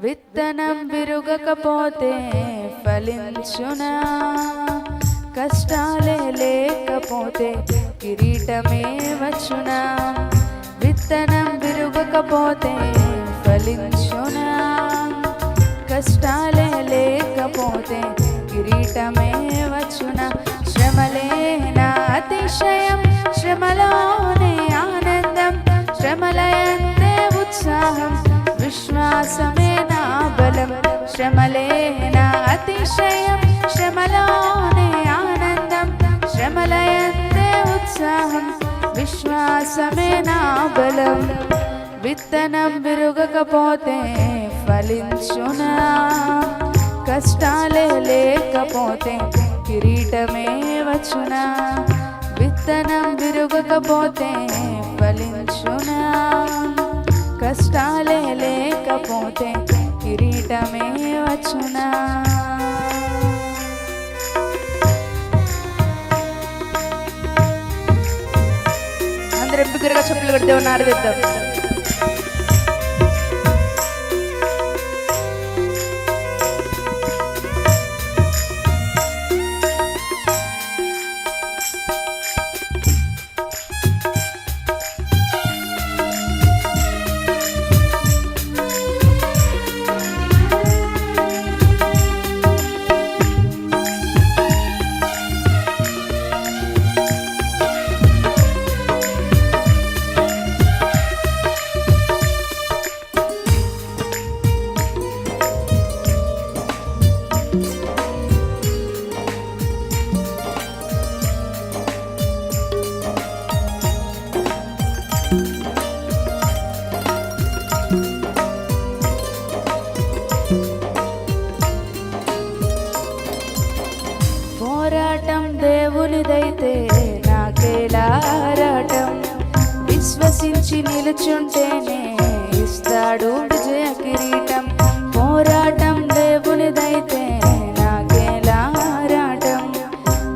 విత్తనం విరుగకపోతే ఫలించునా? కష్టాలే లేకపోతే కిరీటమే వచ్చునా? విత్తనం విరుగకపోతే ఫలించునా? కష్టాలే లేకపోతే కిరీటమే వచ్చునా? శ్రమలేనా అతిశయం? శ్రమలోనే ఆనందం? శ్రమలయందే ఉత్సాహం? విశ్వాసమే నా బలం శ్రమలే నా అతిశయం శ్రమలోనే ఆనందం శ్రమలయందే ఉత్సాహం. విశ్వాసమే నా బలం విత్తనం విరుగకపోతే ఫలించునా? కష్టాలే లేకపోతే కిరీటమే వచ్చునా? విత్తనం విరుగకపోతే ఫలించునా? కష్టాలే లేకపోతే కిరీటమే వచ్చునా? అందరం బిగ్గరగా చెప్పులు కొడితే ఉన్నారు నిలుచుంటేనే ఇస్తాడు విజయ కిరీటం. పోరాటం దేవునిదైతే నాకేలారాటం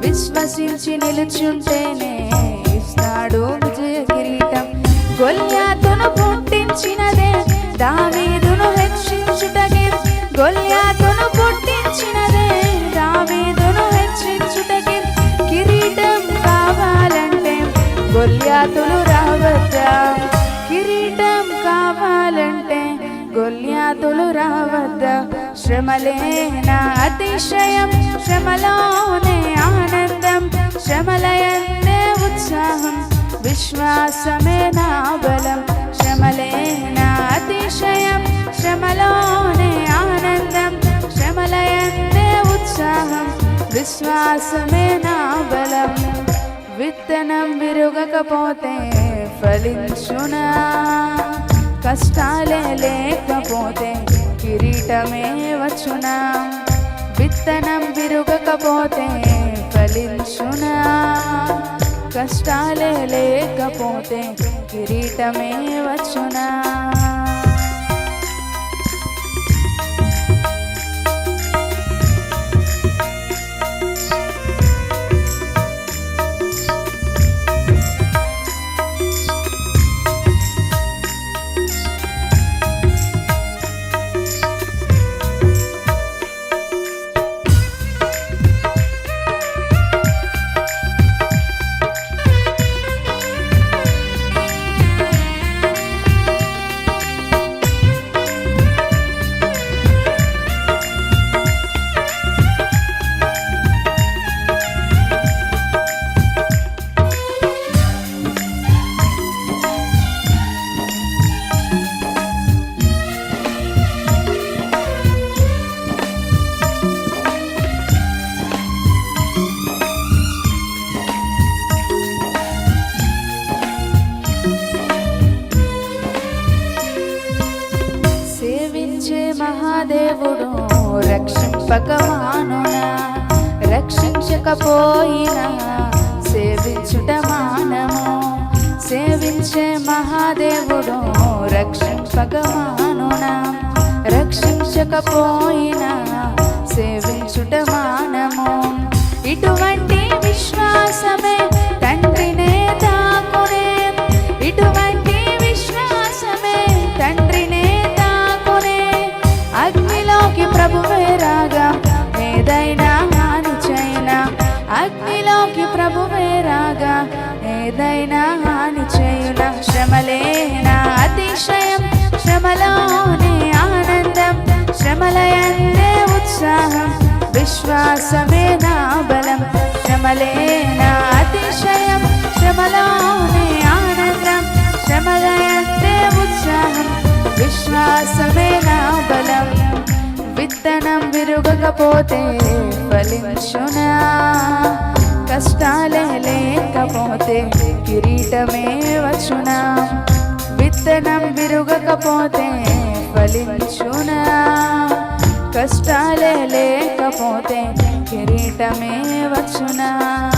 విశ్వసించి నిలుచుంటేనే ఇస్తాడు విజయ కిరీటం. గొల్యాతును పుట్టించినదే దావీదును హెచ్చించుటకి. గొల్యాతును పుట్టించినదే దావీదును హెచ్చించుటకి. కిరీటం కావాలంటే గొల్యాతులు రావచ్చా కావాలంటే గొల్యాతులు రావద్దా. శ్రమలేనా అతిశయం శ్రమలోనే ఆనందం. శ్రమలయన్నే ఉత్సాహం విశ్వాసమే నా బలం. శ్రమలేనా అతిశయం శ్రమలోనే ఆనందం. శ్రమలయన్నే ఉత్సాహం విశ్వాసమే నా బలం. విత్తనం విరుగకపోతే ఫలించునా? కష్టాలే లేకపోతే కిరీటమే వచ్చునా? విత్తనం విరుగకపోతే ఫలించునా? కష్టాలే లేకపోతే కిరీటమే వచ్చునా? మహాదేవుడు రక్షింపకమానునా రక్షించకపోయినా సేవించుట మానము సేవించే మహాదేవుడు రక్షింపకమానునా రక్షించకపోయినా సేవించుట ఏదైనా హాని చేయున శ్రమలేనా? అతిశయం శ్రమలోనే ఆనందం శ్రమలయందే ఉత్సాహం విశ్వాసమే నా బలం శ్రమలేనా? అతిశయం శ్రమలోనే ఆనందం శ్రమలయందే ఉత్సాహం విశ్వాసమే నా బలం. విత్తనం విరుగకపోతే ఫలించునా? కష్టాలే లేకపోతే కిరీటమే వచ్చునా. విత్తనం విరుగకపోతే ఫలించునా. కష్టాలే లేకపోతే కిరీటమే వచ్చునా.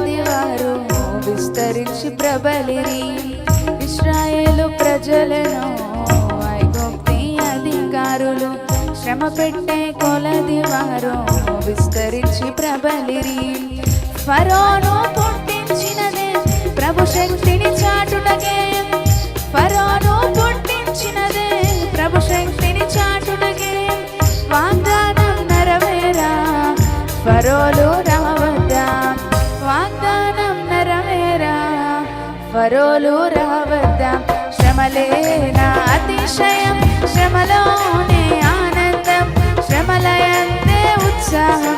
కొలది విస్తరించి ప్రబలిరి. ఇస్రాయేలు ప్రజలను ఐగుప్తి అధికారులు శ్రమ పెట్టే కొలది వారు విస్తరించి ప్రబలిరి. ఫరోను పుట్టించినదే ప్రభు శక్తిని ఫరోలు రావద్దా. శ్రమలేనా అతిశయం. శ్రమలోనే ఆనందం. శ్రమలయందే ఉత్సాహం.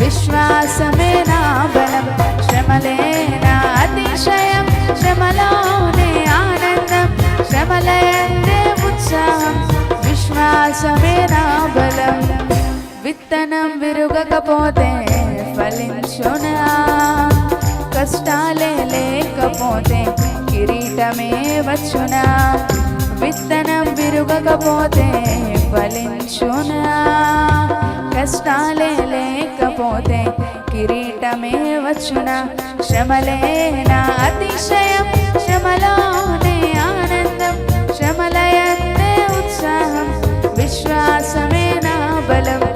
విశ్వాసమే నా బలం. శ్రమలేనా అతిశయం. శ్రమలోనే ఆనందం. శ్రమలయందే ఉత్సాహం. విశ్వాసమే నా బలం. విత్తనం విరుగకపోతే ఫలించునా? కష్టాలే లేకపోతే కిరీటమే వచ్చునా? విత్తనం విరుగకపోతే ఫలించునా? కష్టాలే లేకపోతే కిరీటమే వచ్చునా? శ్రమలేనా అతిశయం? శ్రమలోనే ఆనందం? శ్రమలయన్నే ఉత్సాహం? విశ్వాసమే నా బలం?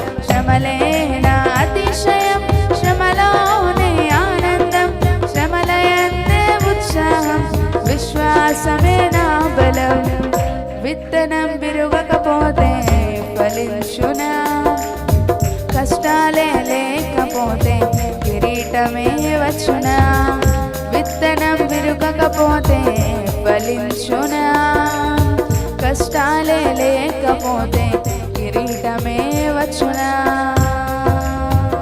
విత్తనం విరుగకపోతే ఫలించునా? కష్టాలే లేకపోతే కిరీటమే వచ్చునా? విత్తనం విరుగకపోతే ఫలించునా? కష్టాలే లేకపోతే కిరీటమే వచ్చునా?